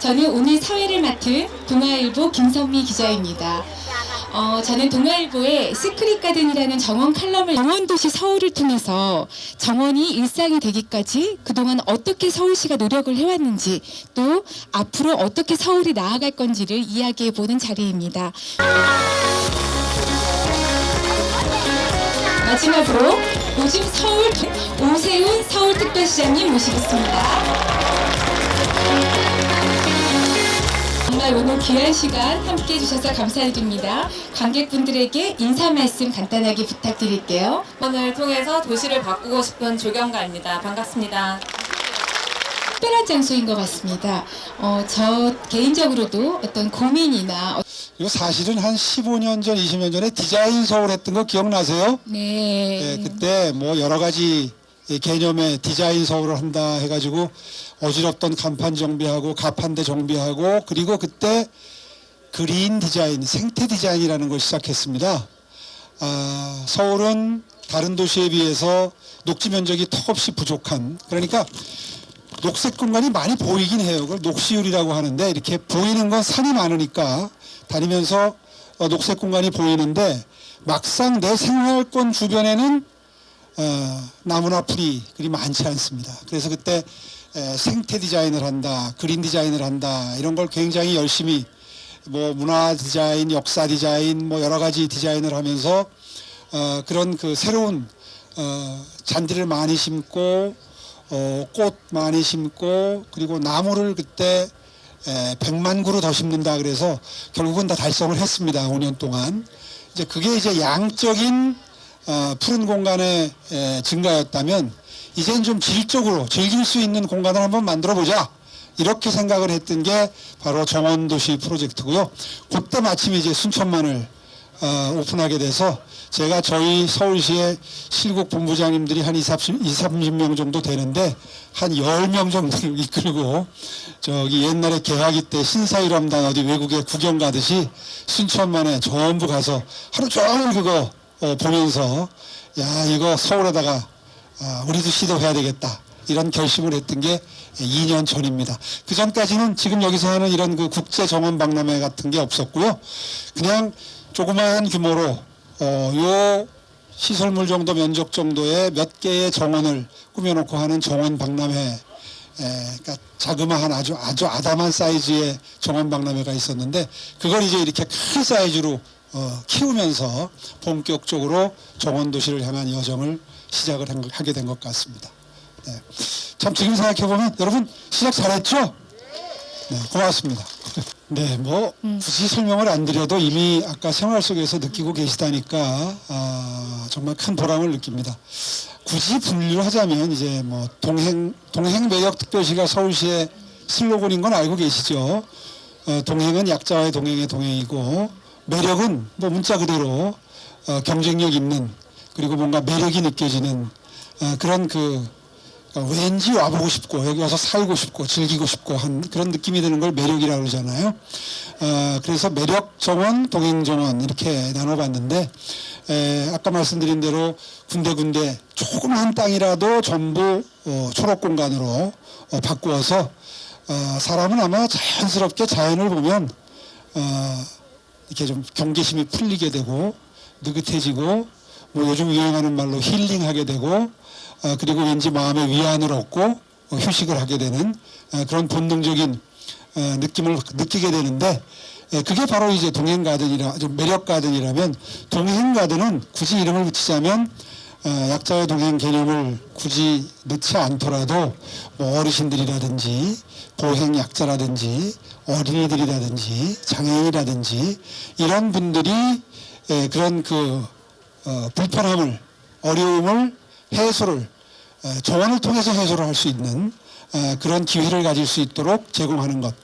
저는 오늘 사회를 맡은 동아일보 김선미 기자입니다. 어, 저는 동아일보의 시크릿 가든이라는 정원 칼럼을 정원도시 서울을 통해서 정원이 일상이 되기까지 그동안 어떻게 서울시가 노력을 해왔는지 또 앞으로 어떻게 서울이 나아갈 건지를 이야기해 보는 자리입니다. 마지막으로 요즘 서울 오세훈 서울특별시장님 모시겠습니다. 정말 오늘 귀한 시간 함께 해주셔서 감사드립니다. 관객분들에게 인사 말씀 간단하게 부탁드릴게요. 오늘 통해서 도시를 바꾸고 싶은 조경가입니다. 반갑습니다. 특별한 장소인 것 같습니다. 어, 저 개인적으로도 어떤 고민이나 어- 이거 사실은 한 15년 전, 20년 전에 디자인 서울 했던 거 기억나세요? 네. 예, 그때 뭐 여러 가지 이 개념의 디자인 서울을 한다 해가지고 어지럽던 간판 정비하고 가판대 정비하고 그리고 그때 그린 디자인, 생태 디자인이라는 걸 시작했습니다. 아, 서울은 다른 도시에 비해서 녹지 면적이 턱없이 부족한 그러니까 녹색 공간이 많이 보이긴 해요. 그걸 녹시율이라고 하는데 이렇게 보이는 건 산이 많으니까 다니면서 어, 녹색 공간이 보이는데 막상 내 생활권 주변에는 어, 나무나 풀이 그리 많지 않습니다. 그래서 그때 에, 생태 디자인을 한다, 그린 디자인을 한다 이런 걸 굉장히 열심히 뭐 문화 디자인, 역사 디자인 뭐 여러 가지 디자인을 하면서 어, 그런 그 새로운 어, 잔디를 많이 심고 어, 꽃 많이 심고 그리고 나무를 그때 에, 100만 그루 더 심는다 그래서 결국은 다 달성을 했습니다. 5년 동안. 이제 그게 이제 양적인 어, 푸른 공간의 에, 증가였다면 이젠 좀 질적으로 즐길 수 있는 공간을 한번 만들어 보자. 이렇게 생각을 했던 게 바로 정원도시 프로젝트고요. 그때 마침 이제 순천만을 어, 오픈하게 돼서 제가 저희 서울시의 실국 본부장님들이 한 20, 30명 정도 되는데 한 10명 정도 이끌고 저기 옛날에 개화기 때 신사일험단 어디 외국에 구경 가듯이 순천만에 전부 가서 하루 종일 그거 어, 보면서 야 이거 서울에다가 아, 우리도 시도해야 되겠다 이런 결심을 했던 게 2년 전입니다. 그 전까지는 지금 여기서 하는 이런 그 국제 정원 박람회 같은 게 없었고요. 그냥 조그마한 규모로 어, 요 시설물 정도 면적 정도의 몇 개의 정원을 꾸며놓고 하는 정원 박람회 에, 그러니까 자그마한 아주 아주 아담한 사이즈의 정원 박람회가 있었는데 그걸 이제 이렇게 큰 사이즈로 어, 키우면서 본격적으로 정원 도시를 향한 여정을 시작을 하게 된 것 같습니다. 네. 참 지금 생각해 보면 여러분 시작 잘했죠? 네, 고맙습니다. 네, 뭐 굳이 설명을 안 드려도 이미 아까 생활 속에서 느끼고 계시다니까 아, 정말 큰 보람을 느낍니다. 굳이 분류를 하자면 이제 뭐 동행 동행 매력 특별시가 서울시의 슬로건인 건 알고 계시죠? 어, 동행은 약자와의 동행의 동행이고 매력은 뭐 문자 그대로 어, 경쟁력 있는 그리고 뭔가 매력이 느껴지는 어, 그런 그 어, 왠지 와보고 싶고 여기 와서 살고 싶고 즐기고 싶고 한 그런 느낌이 드는 걸 매력이라고 그러잖아요. 어, 그래서 매력 정원, 동행 정원 이렇게 나눠봤는데 에, 아까 말씀드린 대로 군데군데 조그마한 땅이라도 전부 어, 초록 공간으로 어, 바꾸어서 어, 사람은 아마 자연스럽게 자연을 보면 어, 이렇게 좀 경계심이 풀리게 되고 느긋해지고 뭐 요즘 유행하는 말로 힐링하게 되고 어, 그리고 왠지 마음의 위안을 얻고 어, 휴식을 하게 되는 어, 그런 본능적인 어, 느낌을 느끼게 되는데 예, 그게 바로 이제 동행 가든이라 좀 매력 가든이라면 동행 가든은 굳이 이름을 붙이자면 어, 약자의 동행 개념을 굳이 넣지 않더라도 뭐 어르신들이라든지 보행 약자라든지 어린이들이라든지 장애인이라든지 이런 분들이 예, 그런 그 어, 불편함을 어려움을 해소를 어, 조언을 통해서 해소를 할 수 있는 어, 그런 기회를 가질 수 있도록 제공하는 것.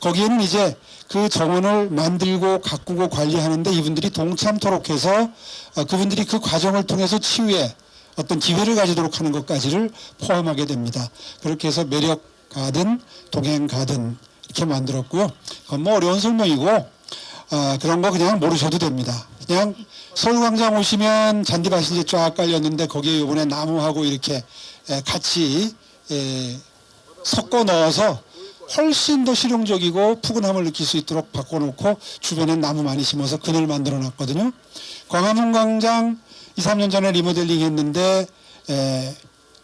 거기에는 이제 그 정원을 만들고 가꾸고 관리하는데 이분들이 동참토록 해서 어, 그분들이 그 과정을 통해서 치유의 어떤 기회를 가지도록 하는 것까지를 포함하게 됩니다. 그렇게 해서 매력 가든 동행 가든 이렇게 만들었고요. 그건 뭐 어려운 설명이고 아, 그런 거 그냥 모르셔도 됩니다. 그냥 서울광장 오시면 잔디밭이 이제 쫙 깔렸는데 거기에 이번에 나무하고 이렇게 에, 같이 에, 섞어 넣어서 훨씬 더 실용적이고 푸근함을 느낄 수 있도록 바꿔놓고 주변에 나무 많이 심어서 그늘 만들어 놨거든요. 광화문 광장 2, 3년 전에 리모델링 했는데 에,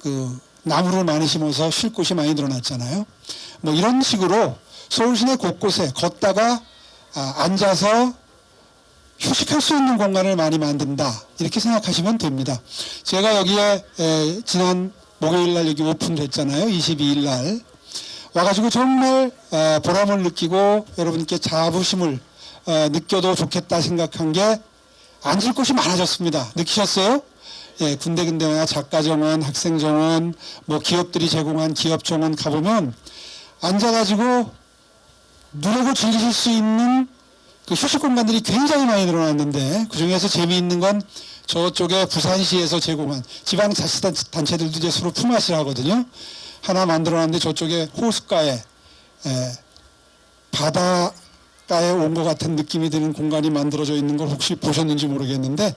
그 나무를 많이 심어서 쉴 곳이 많이 늘어났잖아요. 뭐 이런 식으로 서울 시내 곳곳에 걷다가 아, 앉아서 휴식할 수 있는 공간을 많이 만든다 이렇게 생각하시면 됩니다. 제가 여기에 에, 지난 목요일 날 여기 오픈됐잖아요. 22일 날 와가지고 정말 어, 보람을 느끼고 여러분께 자부심을 어, 느껴도 좋겠다 생각한 게 앉을 곳이 많아졌습니다. 느끼셨어요? 예, 군데군데나 작가 정원, 학생 정원, 뭐 기업들이 제공한 기업 정원 가보면 앉아가지고 누르고 즐기실 수 있는 그 휴식 공간들이 굉장히 많이 늘어났는데 그 중에서 재미있는 건 저쪽에 부산시에서 제공한 지방자치단체들도 이제 서로 품앗이를 하거든요. 하나 만들어놨는데 저쪽에 호숫가에 에, 바닷가에 온 것 같은 느낌이 드는 공간이 만들어져 있는 걸 혹시 보셨는지 모르겠는데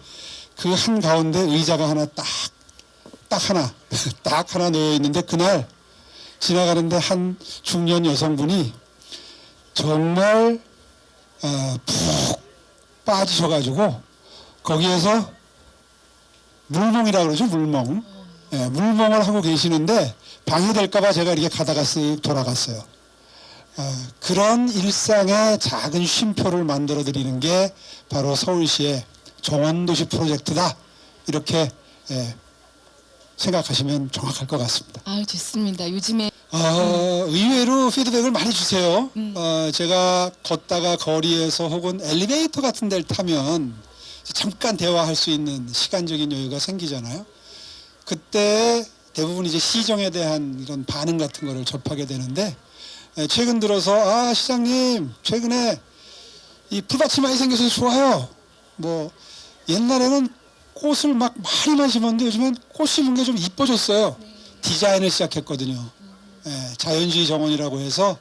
그 한 가운데 의자가 하나 딱, 딱 하나, 딱 하나 놓여 있는데 그날 지나가는데 한 중년 여성분이 정말 어, 푹 빠지셔가지고 거기에서 물멍이라고 그러죠 물멍 예, 물멍을 하고 계시는데 방해될까봐 제가 이렇게 가다가 쓱 돌아갔어요 어, 그런 일상의 작은 쉼표를 만들어 드리는 게 바로 서울시의 정원도시 프로젝트다 이렇게 예, 생각하시면 정확할 것 같습니다 아 좋습니다. 요즘에 어, 의외로 피드백을 많이 주세요. 음. 어, 제가 걷다가 거리에서 혹은 엘리베이터 같은 데를 타면 잠깐 대화할 수 있는 시간적인 여유가 생기잖아요. 그때 대부분 이제 시정에 대한 이런 반응 같은 거를 접하게 되는데 에, 최근 들어서 아 시장님 최근에 이 풀밭이 많이 생겨서 좋아요. 뭐 옛날에는 꽃을 막 많이만 심었는데 요즘엔 꽃 심은 게 좀 이뻐졌어요. 디자인을 시작했거든요. 예, 자연주의 정원이라고 해서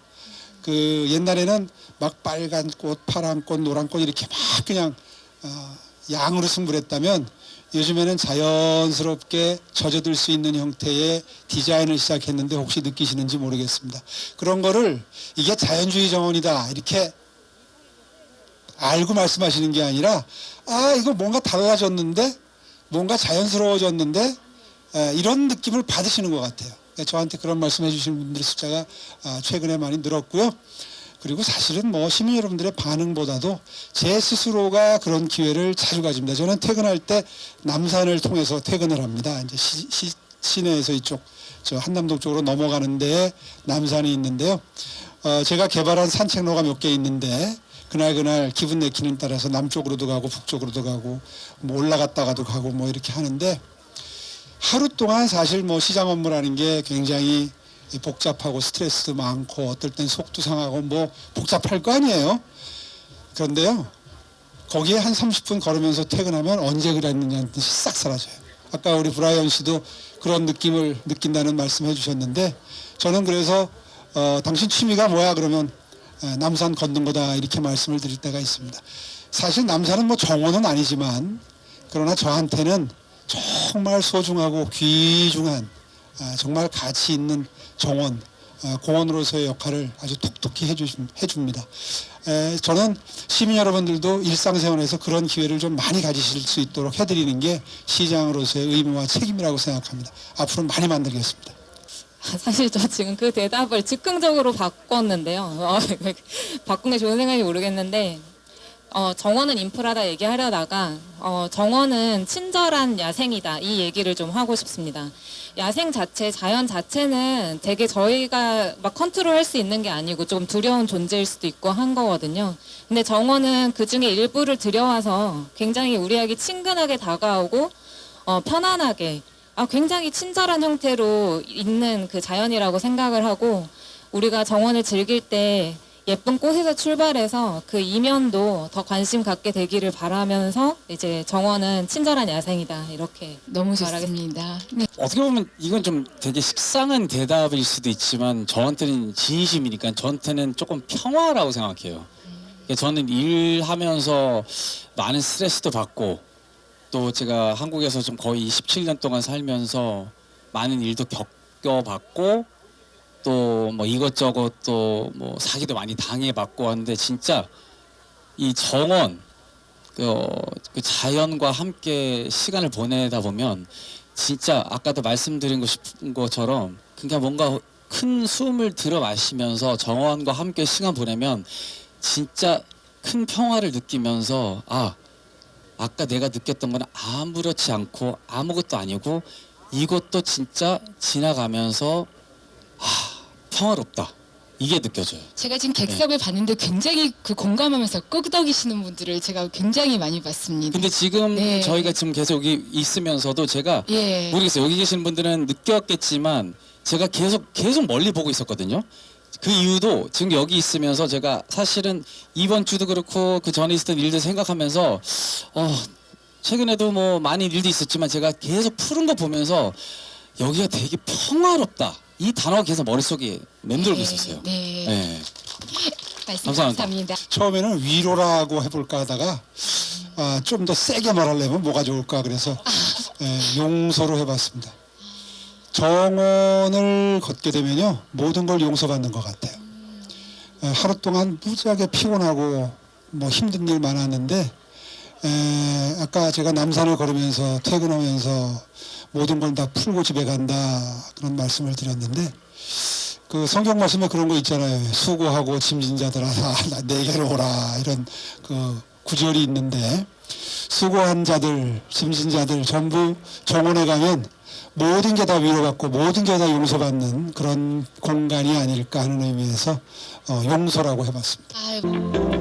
그 옛날에는 막 빨간 꽃, 파란 꽃, 노란 꽃 이렇게 막 그냥 어, 양으로 승부했다면 요즘에는 자연스럽게 젖어들 수 있는 형태의 디자인을 시작했는데 혹시 느끼시는지 모르겠습니다. 그런 거를 이게 자연주의 정원이다 이렇게 알고 말씀하시는 게 아니라 아 이거 뭔가 달라졌는데 뭔가 자연스러워졌는데 에, 이런 느낌을 받으시는 것 같아요. 그러니까 저한테 그런 말씀해 주시는 분들 숫자가 아, 최근에 많이 늘었고요. 그리고 사실은 뭐 시민 여러분들의 반응보다도 제 스스로가 그런 기회를 자주 가집니다. 저는 퇴근할 때 남산을 통해서 퇴근을 합니다. 이제 시, 시, 시내에서 이쪽 저 한남동 쪽으로 넘어가는 데에 남산이 있는데요. 어, 제가 개발한 산책로가 몇 개 있는데 그날 그날 기분 내키는 따라서 남쪽으로도 가고 북쪽으로도 가고 뭐 올라갔다가도 가고 뭐 이렇게 하는데 하루 동안 사실 뭐 시장 업무라는 게 굉장히 복잡하고 스트레스도 많고 어떨 땐 속도 상하고 뭐 복잡할 거 아니에요. 그런데요. 거기에 한 30분 걸으면서 퇴근하면 언제 그랬느냐는 뜻이 싹 사라져요. 아까 우리 브라이언 씨도 그런 느낌을 느낀다는 말씀 해주셨는데 저는 그래서 어, 당신 취미가 뭐야 그러면 에, 남산 걷는 거다 이렇게 말씀을 드릴 때가 있습니다. 사실 남산은 뭐 정원은 아니지만 그러나 저한테는 정말 소중하고 귀중한 아, 정말 가치 있는 정원 아, 공원으로서의 역할을 아주 톡톡히 해줍니다. 에, 저는 시민 여러분들도 일상생활에서 그런 기회를 좀 많이 가지실 수 있도록 해드리는 게 시장으로서의 의무와 책임이라고 생각합니다. 앞으로 많이 만들겠습니다. 사실 저 지금 그 대답을 즉흥적으로 바꿨는데요. 어, 바꾼 게 좋은 생각이 모르겠는데 어, 정원은 인프라다 얘기하려다가 어, 정원은 친절한 야생이다 이 얘기를 좀 하고 싶습니다. 야생 자체, 자연 자체는 되게 저희가 막 컨트롤 할 수 있는 게 아니고 좀 두려운 존재일 수도 있고 한 거거든요. 근데 정원은 그 중에 일부를 들여와서 굉장히 우리에게 친근하게 다가오고 어, 편안하게 아, 굉장히 친절한 형태로 있는 그 자연이라고 생각을 하고 우리가 정원을 즐길 때 예쁜 꽃에서 출발해서 그 이면도 더 관심 갖게 되기를 바라면서 이제 정원은 친절한 야생이다 이렇게 너무. 좋습니다. 네. 어떻게 보면 이건 좀 되게 식상한 대답일 수도 있지만 저한테는 진심이니까 저한테는 조금 평화라고 생각해요. 그러니까 저는 일하면서 많은 스트레스도 받고 또 제가 한국에서 좀 거의 17년 동안 살면서 많은 일도 겪어봤고 또 뭐 이것저것 또 뭐 사기도 많이 당해봤고 하는데 진짜 이 정원 그, 어, 그 자연과 함께 시간을 보내다 보면 진짜 아까도 말씀드린 거 싶은 것처럼 그냥 뭔가 큰 숨을 들어 마시면서 정원과 함께 시간 보내면 진짜 큰 평화를 느끼면서 아 아까 내가 느꼈던 건 아무렇지 않고 아무것도 아니고 이것도 진짜 지나가면서 아 평화롭다 이게 느껴져요. 제가 지금 객석을 봤는데 굉장히 그 공감하면서 끄덕이시는 분들을 제가 굉장히 많이 봤습니다. 근데 지금 네. 저희가 지금 계속 여기 있으면서도 제가 예. 모르겠어요. 여기 계신 분들은 느꼈겠지만 제가 계속 계속 멀리 보고 있었거든요. 그 이유도 지금 여기 있으면서 제가 사실은 이번 주도 그렇고 그 전에 있었던 일들 생각하면서 어 최근에도 뭐 많은 일도 있었지만 제가 계속 푸른 거 보면서 여기가 되게 평화롭다. 이 단어가 계속 머릿속에 맴돌고 네, 있었어요. 네. 네. 말씀 감사합니다. 감사합니다. 처음에는 위로라고 해볼까 하다가 아, 좀 더 세게 말하려면 뭐가 좋을까 그래서 예, 용서로 해봤습니다. 정원을 걷게 되면요 모든 걸 용서받는 것 같아요. 예, 하루 동안 무지하게 피곤하고 뭐 힘든 일 많았는데 에, 아까 제가 남산을 걸으면서 퇴근하면서 모든 걸 다 풀고 집에 간다 그런 말씀을 드렸는데 그 성경 말씀에 그런 거 있잖아요. 수고하고 짐진 자들아 다 내게로 오라 이런 그 구절이 있는데 수고한 자들, 짐진 자들 전부 정원에 가면 모든 게 다 위로받고 모든 게 다 용서받는 그런 공간이 아닐까 하는 의미에서 어, 용서라고 해봤습니다. 아이고.